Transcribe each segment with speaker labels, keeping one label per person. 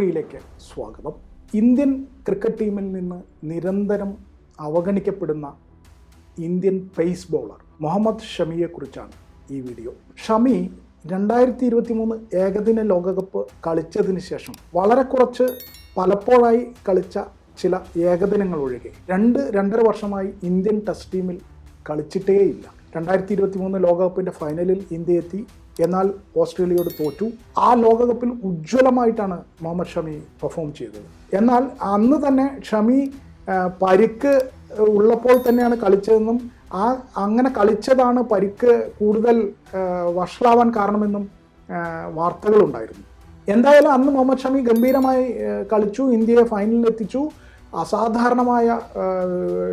Speaker 1: ഫുക്രിയിലേക്ക് സ്വാഗതം. Indian cricket ടീമിൽ നിന്ന് നിരന്തരം അവഗണിക്കപ്പെടുന്ന ഇന്ത്യൻ പേസ് ബൗളർ മുഹമ്മദ് ഷമിയെക്കുറിച്ചാണ് ഈ വീഡിയോ. ഷമി രണ്ടായിരത്തി ഇരുപത്തി മൂന്ന് ഏകദിന ലോകകപ്പ് കളിച്ചതിന് ശേഷം വളരെ കുറച്ച് പലപ്പോഴായി കളിച്ച ചില ഏകദിനങ്ങൾ ഒഴികെ രണ്ട് രണ്ടര വർഷമായി ഇന്ത്യൻ ടെസ്റ്റ് ടീമിൽ കളിച്ചിട്ടേയില്ല. രണ്ടായിരത്തി ഇരുപത്തി മൂന്ന് ലോകകപ്പിന്റെ ഫൈനലിൽ ഇന്ത്യ എത്തി എന്നാൽ ഓസ്ട്രേലിയയോട് തോറ്റു. ആ ലോകകപ്പിൽ ഉജ്ജ്വലമായിട്ടാണ് മുഹമ്മദ് ഷമി പെർഫോം ചെയ്തത്. എന്നാൽ അന്ന് തന്നെ ഷമി പരിക്ക് ഉള്ളപ്പോൾ തന്നെയാണ് കളിച്ചതെന്നും ആ അങ്ങനെ കളിച്ചതാണ് പരിക്ക് കൂടുതൽ വഷളാവാൻ കാരണമെന്നും വാർത്തകളുണ്ടായിരുന്നു. എന്തായാലും അന്ന് മുഹമ്മദ് ഷമി ഗംഭീരമായി കളിച്ചു ഇന്ത്യയെ ഫൈനലിൽ എത്തിച്ചു. അസാധാരണമായ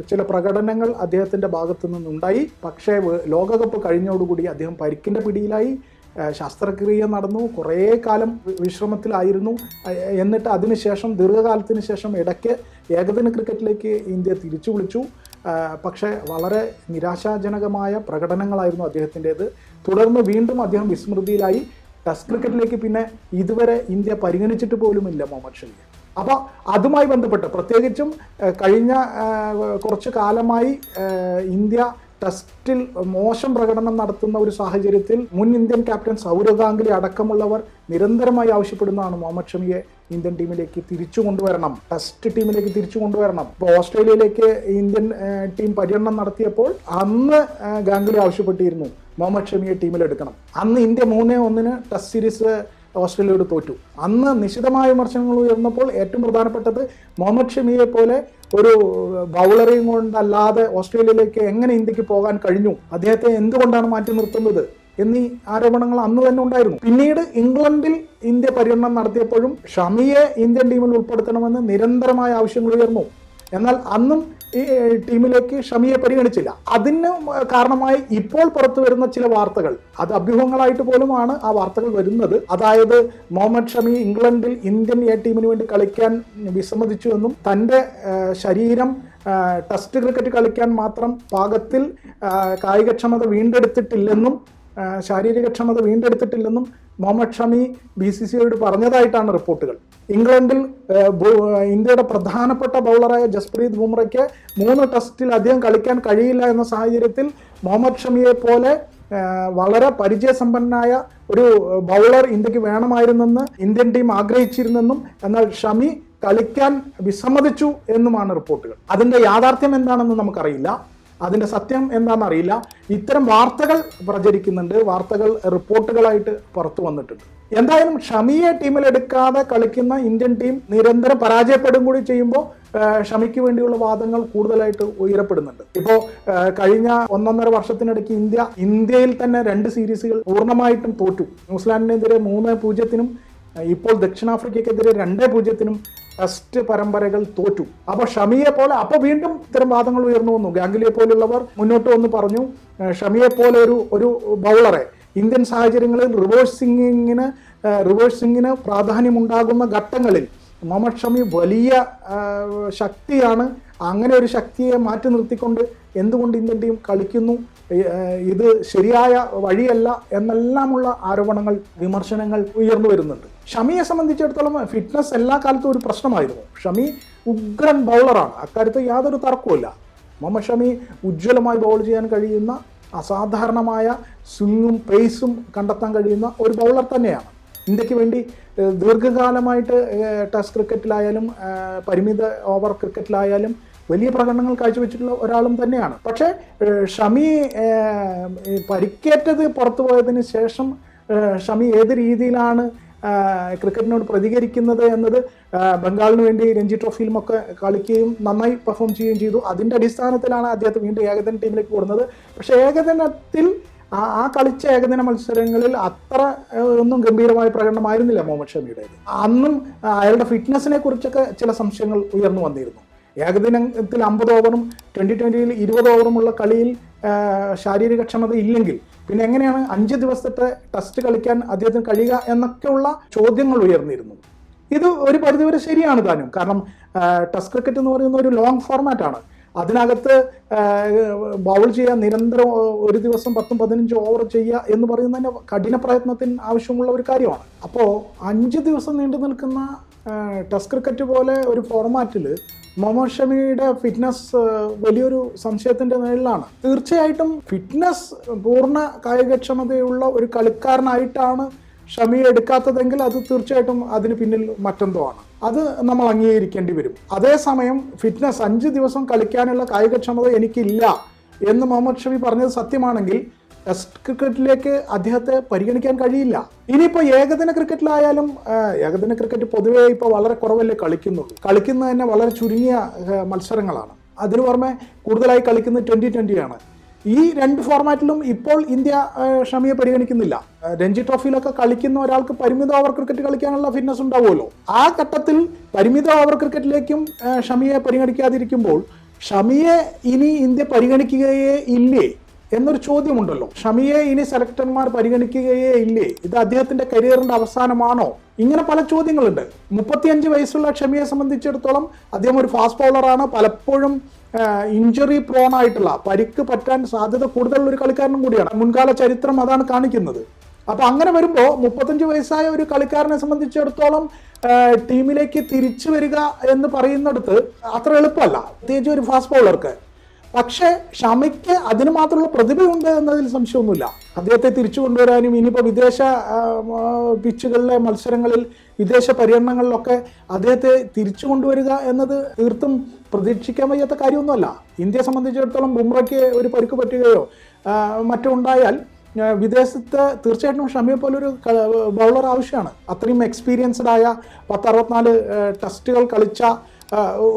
Speaker 1: ചില പ്രകടനങ്ങൾ അദ്ദേഹത്തിന്റെ ഭാഗത്തു നിന്നുണ്ടായി പക്ഷേ ലോകകപ്പ് കഴിഞ്ഞോടുകൂടി അദ്ദേഹം പരിക്കിന്റെ പിടിയിലായി. ശസ്ത്രക്രിയ നടന്നു. കുറേ കാലം വിശ്രമത്തിലായിരുന്നു. എന്നിട്ട് അതിനുശേഷം ദീർഘകാലത്തിന് ശേഷം ഇടയ്ക്ക് ഏകദിന ക്രിക്കറ്റിലേക്ക് ഇന്ത്യ തിരിച്ചു വിളിച്ചു. പക്ഷേ വളരെ നിരാശാജനകമായ പ്രകടനങ്ങളായിരുന്നു അദ്ദേഹത്തിന്റേത്. തുടർന്ന് വീണ്ടും അദ്ദേഹം വിസ്മൃതിയിലായി. ടെസ്റ്റ് ക്രിക്കറ്റിലേക്ക് പിന്നെ ഇതുവരെ ഇന്ത്യ പരിഗണിച്ചിട്ട് പോലുമില്ല മുഹമ്മദ് ഷമിയെ അപ്പോൾ അതുമായി ബന്ധപ്പെട്ട് പ്രത്യേകിച്ചും കഴിഞ്ഞ കുറച്ച് കാലമായി ഇന്ത്യ ടെസ്റ്റിൽ മോശം പ്രകടനം നടത്തുന്ന ഒരു സാഹചര്യത്തിൽ മുൻ ഇന്ത്യൻ ക്യാപ്റ്റൻ സൗരവ് ഗാംഗുലി അടക്കമുള്ളവർ നിരന്തരമായി ആവശ്യപ്പെടുന്നതാണ് മുഹമ്മദ് ഷമിയെ ഇന്ത്യൻ ടീമിലേക്ക് തിരിച്ചു കൊണ്ടുവരണം. ടെസ്റ്റ് ടീമിലേക്ക് തിരിച്ചു കൊണ്ടുവരണം. ഇപ്പോൾ ഓസ്ട്രേലിയയിലേക്ക് ഇന്ത്യൻ ടീം പര്യടനം നടത്തിയപ്പോൾ അന്ന് ഗാംഗുലി ആവശ്യപ്പെട്ടിരുന്നു. മുഹമ്മദ് ഷമിയെ ടീമിലെടുക്കണം. അന്ന് ഇന്ത്യ മൂന്നേ ഒന്നിന് ടെസ്റ്റ് സീരീസ് ഓസ്ട്രേലിയയോട് തോറ്റു. അന്ന് നിശിതമായ വിമർശനങ്ങൾ ഉയർന്നപ്പോൾ ഏറ്റവും പ്രധാനപ്പെട്ടത് മുഹമ്മദ് ഷമിയെ പോലെ ഒരു ബൗളറെയും കൊണ്ടല്ലാതെ ഓസ്ട്രേലിയയിലേക്ക് എങ്ങനെ ഇന്ത്യയ്ക്ക് പോകാൻ കഴിഞ്ഞു? അദ്ദേഹത്തെ എന്തുകൊണ്ടാണ് മാറ്റി നിർത്തുന്നത്? എന്നീ ആരോപണങ്ങൾ അന്ന് തന്നെ ഉണ്ടായിരുന്നു. പിന്നീട് ഇംഗ്ലണ്ടിൽ ഇന്ത്യ പര്യടനം നടത്തിയപ്പോഴും ഷമിയെ ഇന്ത്യൻ ടീമിൽ ഉൾപ്പെടുത്തണമെന്ന് നിരന്തരമായ ആവശ്യങ്ങൾ ഉയർന്നു. എന്നാൽ അന്നും ടീമിലേക്ക് ഷമിയെ പരിഗണിച്ചില്ല. അതിന് കാരണമായി ഇപ്പോൾ പുറത്തു വരുന്ന ചില വാർത്തകൾ. അത് അഭ്യൂഹങ്ങളായിട്ട് പോലുമാണ് ആ വാർത്തകൾ വരുന്നത്. അതായത് മുഹമ്മദ് ഷമി ഇംഗ്ലണ്ടിൽ ഇന്ത്യൻ എ ടീമിന് വേണ്ടി കളിക്കാൻ വിസമ്മതിച്ചു എന്നും തന്റെ ശരീരം ടെസ്റ്റ് ക്രിക്കറ്റ് കളിക്കാൻ മാത്രം പാകത്തിൽ കായികക്ഷമത വീണ്ടെടുത്തിട്ടില്ലെന്നും ശാരീരികക്ഷമത വീണ്ടെടുത്തിട്ടില്ലെന്നും മുഹമ്മദ് ഷമി ബി സി സിയോട് പറഞ്ഞതായിട്ടാണ് റിപ്പോർട്ടുകൾ. ഇംഗ്ലണ്ടിൽ ഇന്ത്യയുടെ പ്രധാനപ്പെട്ട ബൗളറായ ജസ്പ്രീത് ബുംറയ്ക്ക് മൂന്ന് ടെസ്റ്റിൽ അധികം കളിക്കാൻ കഴിയില്ല എന്ന സാഹചര്യത്തിൽ മുഹമ്മദ് ഷമിയെ പോലെ വളരെ പരിചയസമ്പന്നനായ ഒരു ബൗളർ ഇന്ത്യയ്ക്ക് വേണമായിരുന്നെന്ന് ഇന്ത്യൻ ടീം ആഗ്രഹിച്ചിരുന്നെന്നും എന്നാൽ ഷമി കളിക്കാൻ വിസമ്മതിച്ചു എന്നുമാണ് റിപ്പോർട്ടുകൾ. അതിന്റെ യാഥാർത്ഥ്യം എന്താണെന്ന് നമുക്കറിയില്ല. അതിന്റെ സത്യം എന്താണെന്നറിയില്ല. ഇത്തരം വാർത്തകൾ പ്രചരിക്കുന്നുണ്ട്. വാർത്തകൾ റിപ്പോർട്ടുകളായിട്ട് പുറത്തു വന്നിട്ടുണ്ട്. എന്തായാലും ഷമിയെ ടീമിലെടുക്കാതെ കളിക്കുന്ന ഇന്ത്യൻ ടീം നിരന്തരം പരാജയപ്പെടും കൂടി ചെയ്യുമ്പോൾ ഷമിക്ക് വേണ്ടിയുള്ള വാദങ്ങൾ കൂടുതലായിട്ട് ഉയരപ്പെടുന്നുണ്ട്. ഇപ്പോൾ കഴിഞ്ഞ ഒന്നൊന്നര വർഷത്തിനിടയ്ക്ക് ഇന്ത്യ ഇന്ത്യയിൽ തന്നെ രണ്ട് സീരീസുകൾ പൂർണമായിട്ടും തോറ്റു. ന്യൂസിലാൻഡിനെതിരെ മൂന്ന് പൂജ്യത്തിനും ഇപ്പോൾ ദക്ഷിണാഫ്രിക്കയ്ക്കെതിരെ രണ്ട് പൂജ്യത്തിനും ടെസ്റ്റ് പരമ്പരകൾ തോറ്റു. അപ്പൊ ഷമിയെ പോലെ അപ്പൊ വീണ്ടും ഇത്തരം വാദങ്ങൾ ഉയർന്നു വന്നു. ഗാംഗുലിയെ പോലുള്ളവർ മുന്നോട്ട് വന്ന് പറഞ്ഞു ഷമിയെ പോലെ ഒരു ഒരു ബൗളറെ. ഇന്ത്യൻ സാഹചര്യങ്ങളിൽ റിവേഴ്സ് സിംഗിങ്ങിന് റിവേഴ്സ് സിംഗിന് പ്രാധാന്യമുണ്ടാകുന്ന ഘട്ടങ്ങളിൽ മുഹമ്മദ് ഷമി വലിയ ശക്തിയാണ്. അങ്ങനെ ഒരു ശക്തിയെ മാറ്റി നിർത്തിക്കൊണ്ട് എന്തുകൊണ്ട് ഇന്ത്യൻ ടീം കളിക്കുന്നു? ഇത് ശരിയായ വഴിയല്ല എന്നെല്ലാമുള്ള ആരോപണങ്ങൾ വിമർശനങ്ങൾ ഉയർന്നു വരുന്നുണ്ട്. ഷമിയെ സംബന്ധിച്ചിടത്തോളം ഫിറ്റ്നസ് എല്ലാ കാലത്തും ഒരു പ്രശ്നമായിരുന്നു. ഷമി ഉഗ്രൻ ബൗളറാണ് അക്കാര്യത്തിൽ യാതൊരു തർക്കവുമില്ല. മുഹമ്മദ് ഷമി ഉജ്ജ്വലമായി ബൗൾ ചെയ്യാൻ കഴിയുന്ന അസാധാരണമായ സ്വിങ്ങും പേസും കണ്ടെത്താൻ കഴിയുന്ന ഒരു ബൗളർ തന്നെയാണ്. ഇന്ത്യയ്ക്ക് വേണ്ടി ദീർഘകാലമായിട്ട് ടെസ്റ്റ് ക്രിക്കറ്റിലായാലും പരിമിത ഓവർ ക്രിക്കറ്റിലായാലും വലിയ പ്രകടനങ്ങൾ കാഴ്ചവെച്ചിട്ടുള്ള ഒരാളും തന്നെയാണ്. പക്ഷേ ഷമി പരിക്കേറ്റത് പുറത്തു പോയതിന് ശേഷം ഷമി ഏത് രീതിയിലാണ് ക്രിക്കറ്റിനോട് പ്രതികരിക്കുന്നത് എന്നത് ബംഗാളിന് വേണ്ടി രഞ്ജി ട്രോഫിയിലുമൊക്കെ കളിക്കുകയും നന്നായി പെർഫോം ചെയ്യുകയും ചെയ്തു. അതിന്റെ അടിസ്ഥാനത്തിലാണ് അദ്ദേഹത്തെ വീണ്ടും ഏകദിന ടീമിലേക്ക് കൂടുന്നത് പക്ഷേ ഏകദിനത്തിൽ ആ കളിച്ച ഏകദിന മത്സരങ്ങളിൽ അത്ര ഒന്നും ഗംഭീരമായ പ്രകടനമായിരുന്നില്ല മുഹമ്മദ് ഷമിയുടേത്. അന്നും അയാളുടെ ഫിറ്റ്നസിനെ കുറിച്ചൊക്കെ ചില സംശയങ്ങൾ ഉയർന്നു വന്നിരുന്നു. ഏകദിനത്തിൽ അമ്പത് ഓവറും ട്വന്റി ട്വന്റിയിൽ ഇരുപത് ഓവറുമുള്ള കളിയിൽ ശാരീരിക ക്ഷമത ഇല്ലെങ്കിൽ പിന്നെ എങ്ങനെയാണ് അഞ്ച് ദിവസത്തെ ടെസ്റ്റ് കളിക്കാൻ അദ്ദേഹത്തിന് കഴിയുക എന്നൊക്കെയുള്ള ചോദ്യങ്ങൾ ഉയർന്നിരുന്നു. ഇത് ഒരു പരിധിവരെ ശരിയാണ് താനും. കാരണം ടെസ്റ്റ് ക്രിക്കറ്റ് എന്ന് പറയുന്ന ഒരു ലോങ് ഫോർമാറ്റാണ് അതിനകത്ത് ബൗൾ ചെയ്യാൻ നിരന്തരം ഒരു ദിവസം പത്തും പതിനഞ്ചും ഓവർ ചെയ്യുക എന്ന് പറയുന്നത് തന്നെ കഠിന പ്രയത്നത്തിന് ആവശ്യമുള്ള ഒരു കാര്യമാണ്. അപ്പോൾ അഞ്ച് ദിവസം നീണ്ടു നിൽക്കുന്ന ടെസ്റ്റ് ക്രിക്കറ്റ് പോലെ ഒരു ഫോർമാറ്റിൽ മുഹമ്മദ് ഷമിയുടെ ഫിറ്റ്നസ് വലിയൊരു സംശയത്തിന്റെ നിഴലിലാണ് തീർച്ചയായിട്ടും ഫിറ്റ്നസ് പൂർണ കായികക്ഷമതയുള്ള ഒരു കളിക്കാരനായിട്ടാണ് ഷമി എടുക്കാത്തതെങ്കിൽ അത് തീർച്ചയായിട്ടും അതിന് പിന്നിൽ മറ്റെന്തോ ആണ് അത് നമ്മൾ അംഗീകരിക്കേണ്ടി വരും. അതേസമയം ഫിറ്റ്നസ് അഞ്ച് ദിവസം കളിക്കാനുള്ള കായികക്ഷമത എനിക്കില്ല എന്ന് മുഹമ്മദ് ഷമി പറഞ്ഞത് സത്യമാണെങ്കിൽ ടെസ്റ്റ് ക്രിക്കറ്റിലേക്ക് അദ്ദേഹത്തെ പരിഗണിക്കാൻ കഴിയില്ല. ഇനിയിപ്പോൾ ഏകദിന ക്രിക്കറ്റിലായാലും ഏകദിന ക്രിക്കറ്റ് പൊതുവേ ഇപ്പോൾ വളരെ കുറവല്ലേ കളിക്കുന്നുള്ളൂ. കളിക്കുന്നത് തന്നെ വളരെ ചുരുങ്ങിയ മത്സരങ്ങളാണ്. അതിനു പുറമെ കൂടുതലായി കളിക്കുന്നത് ട്വന്റി ട്വന്റിയാണ് ഈ രണ്ട് ഫോർമാറ്റിലും ഇപ്പോൾ ഇന്ത്യ ക്ഷമയെ ഷമിയെ പരിഗണിക്കുന്നില്ല രഞ്ജി ട്രോഫിയിലൊക്കെ കളിക്കുന്ന ഒരാൾക്ക് പരിമിത ഓവർ ക്രിക്കറ്റ് കളിക്കാനുള്ള ഫിറ്റ്നസ് ഉണ്ടാവുമല്ലോ. ആ ഘട്ടത്തിൽ പരിമിത ഓവർ ക്രിക്കറ്റിലേക്കും ക്ഷമയെ ഷമിയെ പരിഗണിക്കാതിരിക്കുമ്പോൾ ഷമിയെ ഇനി ഇന്ത്യ പരിഗണിക്കുകയേ ഇല്ലേ? എന്നൊരു ചോദ്യമുണ്ടല്ലോ. ഷമിയെ ഇനി സെലക്ടർമാർ പരിഗണിക്കുകയേ ഇല്ലേ? ഇത് അദ്ദേഹത്തിന്റെ കരിയറിന്റെ അവസാനമാണോ? ഇങ്ങനെ പല ചോദ്യങ്ങളുണ്ട്. മുപ്പത്തിയഞ്ച് വയസ്സുള്ള ഷമിയെ സംബന്ധിച്ചിടത്തോളം അദ്ദേഹം ഒരു ഫാസ്റ്റ് ബോളറാണ് പലപ്പോഴും ഇഞ്ചുറി പ്രോൺ ആയിട്ടുള്ള പരിക്ക് പറ്റാൻ സാധ്യത കൂടുതലുള്ള ഒരു കളിക്കാരനും കൂടിയാണ്. മുൻകാല ചരിത്രം അതാണ് കാണിക്കുന്നത്. അപ്പൊ അങ്ങനെ വരുമ്പോൾ മുപ്പത്തഞ്ച് വയസ്സായ ഒരു കളിക്കാരനെ സംബന്ധിച്ചിടത്തോളം ടീമിലേക്ക് തിരിച്ചു വരിക എന്ന് പറയുന്നിടത്ത് അത്ര എളുപ്പമല്ല. പ്രത്യേകിച്ച് ഒരു ഫാസ്റ്റ് ബൗളർക്ക് പക്ഷേ ഷമിക്ക് അതിന് മാത്രമുള്ള പ്രതിഭയുണ്ട് എന്നതിൽ സംശയമൊന്നുമില്ല. അദ്ദേഹത്തെ തിരിച്ചു കൊണ്ടുവരാനും ഇനിയിപ്പോൾ വിദേശ പിച്ചുകളിലെ മത്സരങ്ങളിൽ വിദേശ പര്യടനങ്ങളിലൊക്കെ അദ്ദേഹത്തെ തിരിച്ചു കൊണ്ടുവരിക എന്നത് തീർത്തും പ്രതീക്ഷിക്കാൻ വയ്യാത്ത കാര്യമൊന്നുമല്ല. ഇന്ത്യയെ സംബന്ധിച്ചിടത്തോളം ബുംറയ്ക്ക് ഒരു പരുക്ക് പറ്റുകയോ മറ്റോ ഉണ്ടായാൽ വിദേശത്ത് തീർച്ചയായിട്ടും ഷമിയെ പോലൊരു ബൗളർ ആവശ്യമാണ്. അത്രയും എക്സ്പീരിയൻസ്ഡ് ആയ പത്ത് അറുപത്തിനാല് ടെസ്റ്റുകൾ കളിച്ച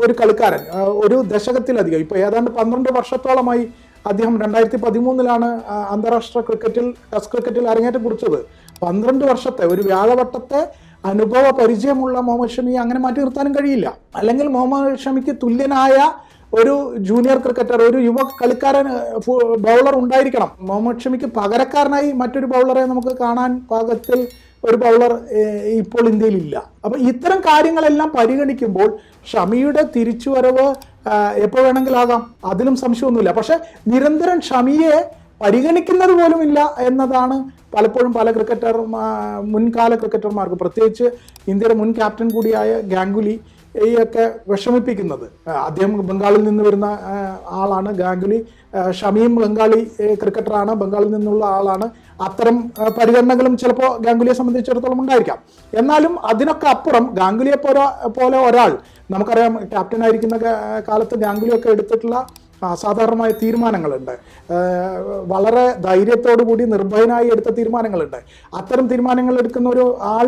Speaker 1: ഒരു കളിക്കാരൻ ഒരു ദശകത്തിലധികം ഇപ്പോൾ ഏതാണ്ട് പന്ത്രണ്ട് വർഷത്തോളമായി അദ്ദേഹം രണ്ടായിരത്തി പതിമൂന്നിലാണ് അന്താരാഷ്ട്ര ക്രിക്കറ്റിൽ ടെസ്റ്റ് ക്രിക്കറ്റിൽ അരങ്ങേറ്റം കുറിച്ചത്. പന്ത്രണ്ട് വർഷത്തെ ഒരു വ്യാഴവട്ടത്തെ അനുഭവ പരിചയമുള്ള മുഹമ്മദ് ഷമിയെ അങ്ങനെ മാറ്റി നിർത്താനും കഴിയില്ല. അല്ലെങ്കിൽ മുഹമ്മദ് ഷമിക്ക് തുല്യനായ ഒരു ജൂനിയർ ക്രിക്കറ്റർ ഒരു യുവ കളിക്കാരൻ ബൗളർ ഉണ്ടായിരിക്കണം. മുഹമ്മദ് ഷമിക്ക് പകരക്കാരനായി മറ്റൊരു ബൗളറെ നമുക്ക് കാണാൻ പാകത്തിൽ ഒരു ബൗളർ ഇപ്പോൾ ഇന്ത്യയിൽ ഇല്ല അപ്പൊ ഇത്തരം കാര്യങ്ങളെല്ലാം പരിഗണിക്കുമ്പോൾ ഷമിയുടെ തിരിച്ചുവരവ് എപ്പോൾ വേണമെങ്കിലാകാം? അതിലും സംശയമൊന്നുമില്ല. പക്ഷെ നിരന്തരം ഷമിയെ പരിഗണിക്കുന്നത് പോലും ഇല്ല എന്നതാണ് പലപ്പോഴും പല ക്രിക്കറ്റർ മുൻകാല ക്രിക്കറ്റർമാർക്ക്. പ്രത്യേകിച്ച് ഇന്ത്യയുടെ മുൻ ക്യാപ്റ്റൻ കൂടിയായ ഗാംഗുലി ഒക്കെ വിഷമിപ്പിക്കുന്നത്. അദ്ദേഹം ബംഗാളിൽ നിന്ന് വരുന്ന ആളാണ്. ഗാംഗുലി ഷമീം ബംഗാളി ക്രിക്കറ്ററാണ്. ബംഗാളിൽ നിന്നുള്ള ആളാണ്. അത്തരം പരിഗണനകളും ചിലപ്പോൾ ഗാംഗുലിയെ സംബന്ധിച്ചിടത്തോളം ഉണ്ടായിരിക്കാം. എന്നാലും അതിനൊക്കെ അപ്പുറം ഗാംഗുലിയെ പോലെ പോലെ ഒരാൾ നമുക്കറിയാം ക്യാപ്റ്റൻ ആയിരിക്കുന്ന കാലത്ത് ഗാംഗുലിയൊക്കെ എടുത്തിട്ടുള്ള അസാധാരണമായ തീരുമാനങ്ങളുണ്ട്. വളരെ ധൈര്യത്തോടു കൂടി നിർഭയനായി എടുത്ത തീരുമാനങ്ങളുണ്ട്. അത്തരം തീരുമാനങ്ങൾ എടുക്കുന്ന ഒരു ആൾ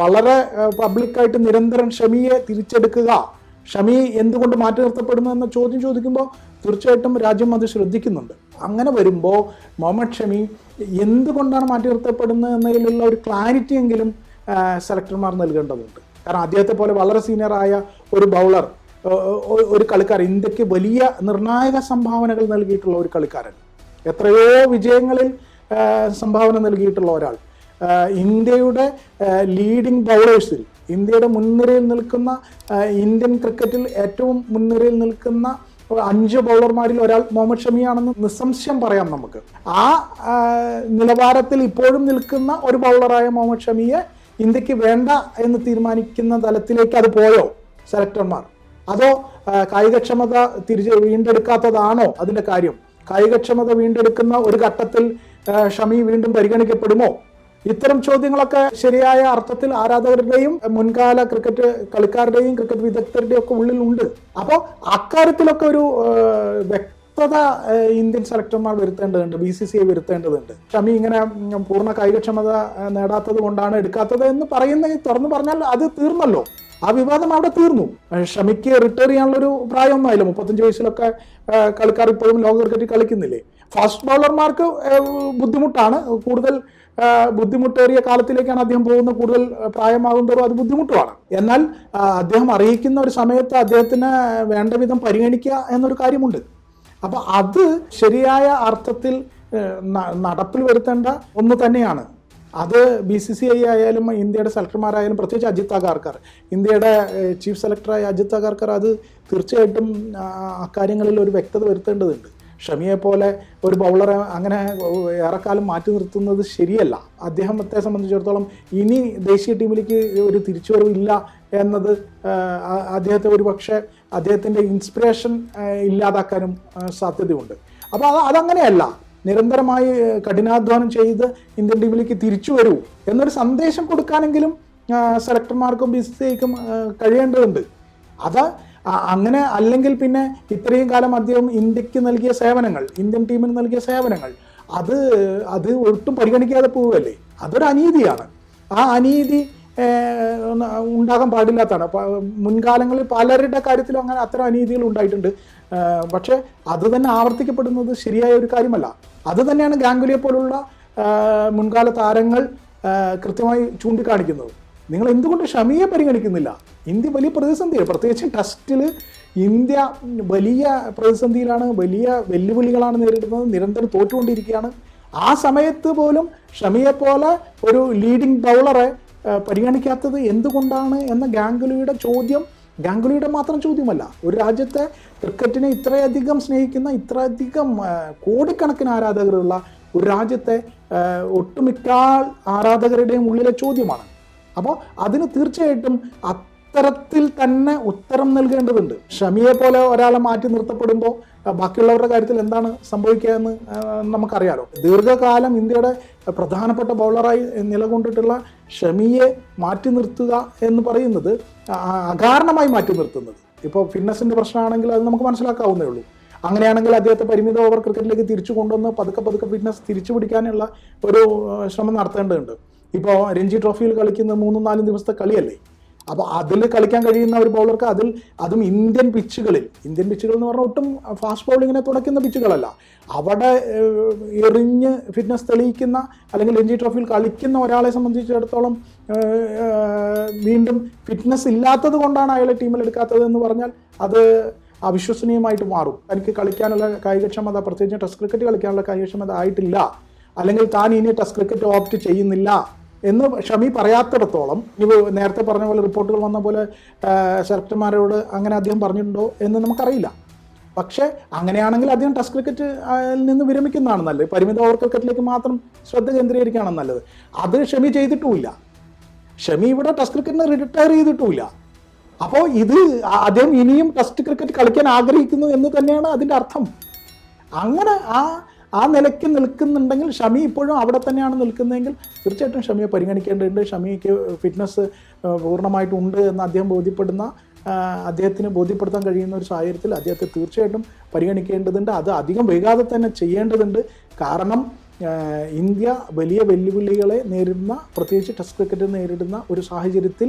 Speaker 1: വളരെ പബ്ലിക്കായിട്ട് നിരന്തരം ഷമിയെ തിരിച്ചെടുക്കുക. ഷമി എന്തുകൊണ്ട് മാറ്റി നിർത്തപ്പെടുന്നു എന്ന ചോദ്യം ചോദിക്കുമ്പോൾ തീർച്ചയായിട്ടും രാജ്യം അത് ശ്രദ്ധിക്കുന്നുണ്ട്. അങ്ങനെ വരുമ്പോൾ മുഹമ്മദ് ഷമി എന്തുകൊണ്ടാണ് മാറ്റി നിർത്തപ്പെടുന്നത് എന്നതിലുള്ള ഒരു ക്ലാരിറ്റി എങ്കിലും സെലക്ടർമാർ നൽകേണ്ടതുണ്ട്. കാരണം അദ്ദേഹത്തെ പോലെ വളരെ സീനിയറായ ഒരു ബൗളർ ഒരു കളിക്കാരൻ. ഇന്ത്യയ്ക്ക് വലിയ നിർണായക സംഭാവനകൾ നൽകിയിട്ടുള്ള ഒരു കളിക്കാരൻ. എത്രയോ വിജയങ്ങളിൽ സംഭാവന നൽകിയിട്ടുള്ള ഒരാൾ. ഇന്ത്യയുടെ ലീഡിംഗ് ബൗളേഴ്സിൽ ഇന്ത്യയുടെ മുൻനിരയിൽ നിൽക്കുന്ന ഇന്ത്യൻ ക്രിക്കറ്റിൽ ഏറ്റവും മുൻനിരയിൽ നിൽക്കുന്ന അഞ്ച് ബൗളർമാരിൽ ഒരാൾ മുഹമ്മദ് ഷമിയാണെന്ന് നിസ്സംശയം പറയാം നമുക്ക്. ആ നിലവാരത്തിൽ ഇപ്പോഴും നിൽക്കുന്ന ഒരു ബൗളറായ മുഹമ്മദ് ഷമിയെ ഇന്ത്യയ്ക്ക് വേണ്ട എന്ന് തീരുമാനിക്കുന്ന തലത്തിലേക്ക് അത് പോയോ? സെലക്ടർമാർ അതോ കായികക്ഷമത തിരിച്ച് വീണ്ടെടുക്കാത്തതാണോ അതിന്റെ കാര്യം? കായികക്ഷമത വീണ്ടെടുക്കുന്ന ഒരു ഘട്ടത്തിൽ ഷമി വീണ്ടും പരിഗണിക്കപ്പെടുമോ? ഇത്തരം ചോദ്യങ്ങളൊക്കെ ശരിയായ അർത്ഥത്തിൽ ആരാധകരുടെയും മുൻകാല ക്രിക്കറ്റ് കളിക്കാരുടെയും ക്രിക്കറ്റ് വിദഗ്ധരുടെയും ഒക്കെ ഉള്ളിൽ ഉണ്ട്. അപ്പോൾ അക്കാര്യത്തിലൊക്കെ ഒരു വ്യക്തത ഇന്ത്യൻ സെലക്ടർമാർ വരുത്തേണ്ടതുണ്ട് ബി സി സി ഐ വരുത്തേണ്ടതുണ്ട്. ഷമി ഇങ്ങനെ പൂർണ കായികക്ഷമത നേടാത്തത് കൊണ്ടാണ് എടുക്കാത്തത് എന്ന് പറയുന്ന തുറന്നു പറഞ്ഞാൽ അത് തീർന്നല്ലോ. ആ വിവാദം അവിടെ തീർന്നു. ഷമിക്ക് റിട്ടയർ ചെയ്യാനുള്ള ഒരു പ്രായമൊന്നും ആയില്ല മുപ്പത്തഞ്ച് വയസ്സിലൊക്കെ കളിക്കാർ ഇപ്പോഴും ലോക ക്രിക്കറ്റ് കളിക്കുന്നില്ലേ? ഫാസ്റ്റ് ബൗളർമാർക്ക് ബുദ്ധിമുട്ടാണ്. കൂടുതൽ ബുദ്ധിമുട്ടേറിയ കാലത്തിലേക്കാണ് അദ്ദേഹം പോകുന്ന കൂടുതൽ ആ, പ്രായമാകും തോറും അത് ബുദ്ധിമുട്ടുമാണ്. എന്നാൽ അദ്ദേഹം അറിയിക്കുന്ന ഒരു സമയത്ത് അദ്ദേഹത്തിന് വേണ്ട വിധം പരിഗണിക്കുക എന്നൊരു കാര്യമുണ്ട്. അപ്പൊ അത് ശരിയായ അർത്ഥത്തിൽ നടപ്പിൽ വരുത്തേണ്ട ഒന്ന് തന്നെയാണ്. അത് ബി സി സി ഐ ആയാലും ഇന്ത്യയുടെ സെലക്ടർമാരായാലും പ്രത്യേകിച്ച് അജിത് അഗാർക്കർ ഇന്ത്യയുടെ ചീഫ് സെലക്ടറായ അജിത് അഗാർക്കർ അത് തീർച്ചയായിട്ടും അക്കാര്യങ്ങളിൽ ഒരു വ്യക്തത വരുത്തേണ്ടതുണ്ട്. ഷമിയെ പോലെ ഒരു ബൗളറെ അങ്ങനെ ഏറെക്കാലം മാറ്റി നിർത്തുന്നത് ശരിയല്ല. അദ്ദേഹത്തെ സംബന്ധിച്ചിടത്തോളം ഇനി ദേശീയ ടീമിലേക്ക് ഒരു തിരിച്ചുവരവില്ല എന്നത് അദ്ദേഹത്തെ ഒരു പക്ഷേ അദ്ദേഹത്തിന്റെ ഇൻസ്പിറേഷൻ ഇല്ലാതാക്കാനും സാധ്യതയുണ്ട്. അപ്പോൾ അത് അതങ്ങനെയല്ല. നിരന്തരമായി കഠിനാധ്വാനം ചെയ്ത് ഇന്ത്യൻ ടീമിലേക്ക് തിരിച്ചു വരൂ എന്നൊരു സന്ദേശം കൊടുക്കാനെങ്കിലും സെലക്ടർമാർക്കും ബി സി സിക്കും കഴിയേണ്ടതുണ്ട്. അത് അങ്ങനെ അല്ലെങ്കിൽ പിന്നെ ഇത്രയും കാലം അദ്ദേഹം ഇന്ത്യയ്ക്ക് നൽകിയ സേവനങ്ങൾ ഇന്ത്യൻ ടീമിന് നൽകിയ സേവനങ്ങൾ അത് അത് ഒട്ടും പരിഗണിക്കാതെ പോവുകയല്ലേ? അതൊരു അനീതിയാണ്. ആ അനീതി ഉണ്ടാകാൻ പാടില്ലാത്തതാണ്. മുൻകാലങ്ങളിൽ പലരുടെ കാര്യത്തിലും അങ്ങനെ അത്തരം അനീതികൾ ഉണ്ടായിട്ടുണ്ട്. പക്ഷെ അത് തന്നെ ആവർത്തിക്കപ്പെടുന്നത് ശരിയായ ഒരു കാര്യമല്ല. അത് തന്നെയാണ് ഗാംഗുലിയെ പോലുള്ള മുൻകാല താരങ്ങൾ കൃത്യമായി ചൂണ്ടിക്കാണിക്കുന്നത്. നിങ്ങൾ എന്തുകൊണ്ട് ഷമിയെ പരിഗണിക്കുന്നില്ല? ഇന്ത്യ വലിയ പ്രതിസന്ധിയാണ്. പ്രത്യേകിച്ച് ടെസ്റ്റിൽ ഇന്ത്യ വലിയ പ്രതിസന്ധിയിലാണ് വലിയ വെല്ലുവിളികളാണ് നേരിടുന്നത് നിരന്തരം തോറ്റുകൊണ്ടിരിക്കുകയാണ്. ആ സമയത്ത് പോലും ഷമിയെ പോലെ ഒരു ലീഡിംഗ് ബൗളറെ പരിഗണിക്കാത്തത് എന്തുകൊണ്ടാണ് എന്ന ഗാംഗുലിയുടെ ചോദ്യം ഗാംഗുലിയുടെ മാത്രം ചോദ്യമല്ല. ഒരു രാജ്യത്തെ ക്രിക്കറ്റിനെ ഇത്രയധികം സ്നേഹിക്കുന്ന ഇത്രയധികം കോടിക്കണക്കിന് ആരാധകരുള്ള ഒരു രാജ്യത്തെ ഒട്ടുമിക്ക ആരാധകരുടെയും ഉള്ളിലെ ചോദ്യമാണ്. അപ്പോൾ അതിന് തീർച്ചയായിട്ടും അത്തരത്തിൽ തന്നെ ഉത്തരം നൽകേണ്ടതുണ്ട്. ഷമിയെ പോലെ ഒരാളെ മാറ്റി നിർത്തപ്പെടുമ്പോൾ ബാക്കിയുള്ളവരുടെ കാര്യത്തിൽ എന്താണ് സംഭവിക്കുക എന്ന് നമുക്കറിയാലോ. ദീർഘകാലം ഇന്ത്യയുടെ പ്രധാനപ്പെട്ട ബൗളറായി നിലകൊണ്ടിട്ടുള്ള ഷമിയെ മാറ്റി നിർത്തുക എന്ന് പറയുന്നത് അകാരണമായി മാറ്റി നിർത്തുന്നത്. ഇപ്പോൾ ഫിറ്റ്നസിന്റെ പ്രശ്നമാണെങ്കിൽ അത് നമുക്ക് മനസ്സിലാക്കാവുന്നേ ഉള്ളൂ. അങ്ങനെയാണെങ്കിൽ അദ്ദേഹത്തെ പരിമിത ഓവർ ക്രിക്കറ്റിലേക്ക് തിരിച്ചു കൊണ്ടുവന്ന് പതുക്കെ പതുക്കെ ഫിറ്റ്നസ് തിരിച്ചു പിടിക്കാനുള്ള ഒരു ശ്രമം നടത്തേണ്ടതുണ്ട്. ഇപ്പോൾ രഞ്ജി ട്രോഫിയിൽ കളിക്കുന്ന മൂന്നും നാലും ദിവസത്തെ കളിയല്ലേ? അപ്പോൾ അതിൽ കളിക്കാൻ കഴിയുന്ന ഒരു ബൗളർക്ക് അതിൽ അതും ഇന്ത്യൻ പിച്ചുകളിൽ ഇന്ത്യൻ പിച്ചുകൾ എന്ന് പറഞ്ഞാൽ ഒട്ടും ഫാസ്റ്റ് ബൗളിങ്ങിനെ തുടയ്ക്കുന്ന പിച്ചുകളല്ല അവിടെ എറിഞ്ഞ് ഫിറ്റ്നസ് തെളിയിക്കുന്ന അല്ലെങ്കിൽ രഞ്ജി ട്രോഫിയിൽ കളിക്കുന്ന ഒരാളെ സംബന്ധിച്ചിടത്തോളം വീണ്ടും ഫിറ്റ്നസ് ഇല്ലാത്തത് കൊണ്ടാണ് അയാളെ ടീമിൽ എടുക്കാത്തത് എന്ന് പറഞ്ഞാൽ അത് അവിശ്വസനീയമായിട്ട് മാറും. തനിക്ക് കളിക്കാനുള്ള കായികക്ഷമത പ്രത്യേകിച്ച് ടെസ്റ്റ് ക്രിക്കറ്റ് കളിക്കാനുള്ള കായികക്ഷമത ആയിട്ടില്ല. അല്ലെങ്കിൽ താൻ ഇനി ടെസ്റ്റ് ക്രിക്കറ്റ് ഓപ്റ്റ് ചെയ്യുന്നില്ല. എന്ന് ഷമി പറയാത്തിടത്തോളം നേരത്തെ പറഞ്ഞ പോലെ റിപ്പോർട്ടുകൾ വന്ന പോലെ സെലക്ടർമാരോട് അങ്ങനെ അദ്ദേഹം പറഞ്ഞിട്ടുണ്ടോ എന്ന് നമുക്കറിയില്ല. പക്ഷേ അങ്ങനെയാണെങ്കിൽ അദ്ദേഹം ടെസ്റ്റ് ക്രിക്കറ്റ് നിന്ന് വിരമിക്കുന്നതാണ് നല്ലത്. പരിമിത ഓവർ ക്രിക്കറ്റിലേക്ക് മാത്രം ശ്രദ്ധ കേന്ദ്രീകരിക്കുകയാണ് നല്ലത്. അത് ഷമി ചെയ്തിട്ടുമില്ല. ഷമി ഇവിടെ ടെസ്റ്റ് ക്രിക്കറ്റിന് റിട്ടയർ ചെയ്തിട്ടുമില്ല. അപ്പോൾ ഇത് അദ്ദേഹം ഇനിയും ടെസ്റ്റ് ക്രിക്കറ്റ് കളിക്കാൻ ആഗ്രഹിക്കുന്നു എന്ന് തന്നെയാണ് അതിന്റെ അർത്ഥം. അങ്ങനെ ആ ആ നിലയ്ക്ക് നിൽക്കുന്നുണ്ടെങ്കിൽ ഷമി ഇപ്പോഴും അവിടെ തന്നെയാണ് നിൽക്കുന്നതെങ്കിൽ തീർച്ചയായിട്ടും ഷമിയെ പരിഗണിക്കേണ്ടതുണ്ട്. ഷമിക്ക് ഫിറ്റ്നസ് പൂർണമായിട്ടുണ്ട് എന്ന് അദ്ദേഹം ബോധ്യപ്പെടുന്ന അദ്ദേഹത്തിന് ബോധ്യപ്പെടുത്താൻ കഴിയുന്ന ഒരു സാഹചര്യത്തിൽ അദ്ദേഹത്തെ തീർച്ചയായിട്ടും പരിഗണിക്കേണ്ടതുണ്ട്. അത് അധികം വൈകാതെ തന്നെ ചെയ്യേണ്ടതുണ്ട്. കാരണം ഇന്ത്യ വലിയ വെല്ലുവിളികളെ നേരിടുന്ന പ്രത്യേകിച്ച് ടെസ്റ്റ് ക്രിക്കറ്റ് നേരിടുന്ന ഒരു സാഹചര്യത്തിൽ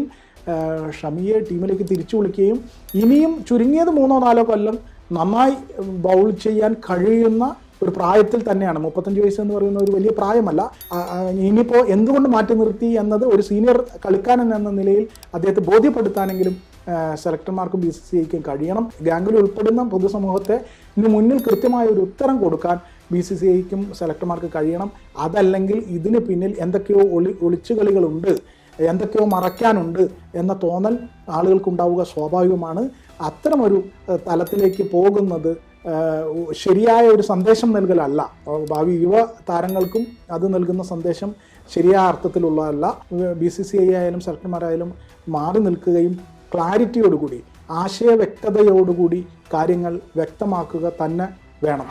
Speaker 1: ഷമിയെ ടീമിലേക്ക് തിരിച്ചു വിളിക്കുകയും ഇനിയും ചുരുങ്ങിയത് മൂന്നോ നാലോ കൊല്ലം നന്നായി ബൗൾ ചെയ്യാൻ കഴിയുന്ന ഒരു പ്രായത്തിൽ തന്നെയാണ്. മുപ്പത്തഞ്ച് വയസ്സ് എന്ന് പറയുന്ന ഒരു വലിയ പ്രായമല്ല. ഇനിയിപ്പോൾ എന്തുകൊണ്ട് മാറ്റി നിർത്തി എന്നത് ഒരു സീനിയർ കളിക്കാരൻ എന്ന നിലയിൽ അദ്ദേഹത്തെ ബോധ്യപ്പെടുത്താനെങ്കിലും സെലക്ടർമാർക്കും ബി സി സി ഐക്കും കഴിയണം. ഗാംഗുലി ഉൾപ്പെടുന്ന പൊതുസമൂഹത്തെ ഇതിന് മുന്നിൽ കൃത്യമായ ഒരു ഉത്തരം കൊടുക്കാൻ ബി സി സി ഐക്കും സെലക്ടർമാർക്ക് കഴിയണം. അതല്ലെങ്കിൽ ഇതിന് പിന്നിൽ എന്തൊക്കെയോ ഒളി ഒളിച്ചുകളികളുണ്ട് എന്തൊക്കെയോ മറയ്ക്കാനുണ്ട് എന്ന തോന്നൽ ആളുകൾക്കുണ്ടാവുക സ്വാഭാവികമാണ്. അത്തരമൊരു തലത്തിലേക്ക് പോകുന്നത് ശരിയായ ഒരു സന്ദേശം നൽകലല്ല. ഭാവി യുവ താരങ്ങൾക്കും അത് നൽകുന്ന സന്ദേശം ശരിയായ അർത്ഥത്തിലുള്ളതല്ല. ബി സി സി ഐ ആയാലും സെലക്ടർമാരായാലും മാറി നിൽക്കുകയും ക്ലാരിറ്റിയോടുകൂടി ആശയവ്യക്തതയോടുകൂടി കാര്യങ്ങൾ വ്യക്തമാക്കുക തന്നെ വേണം.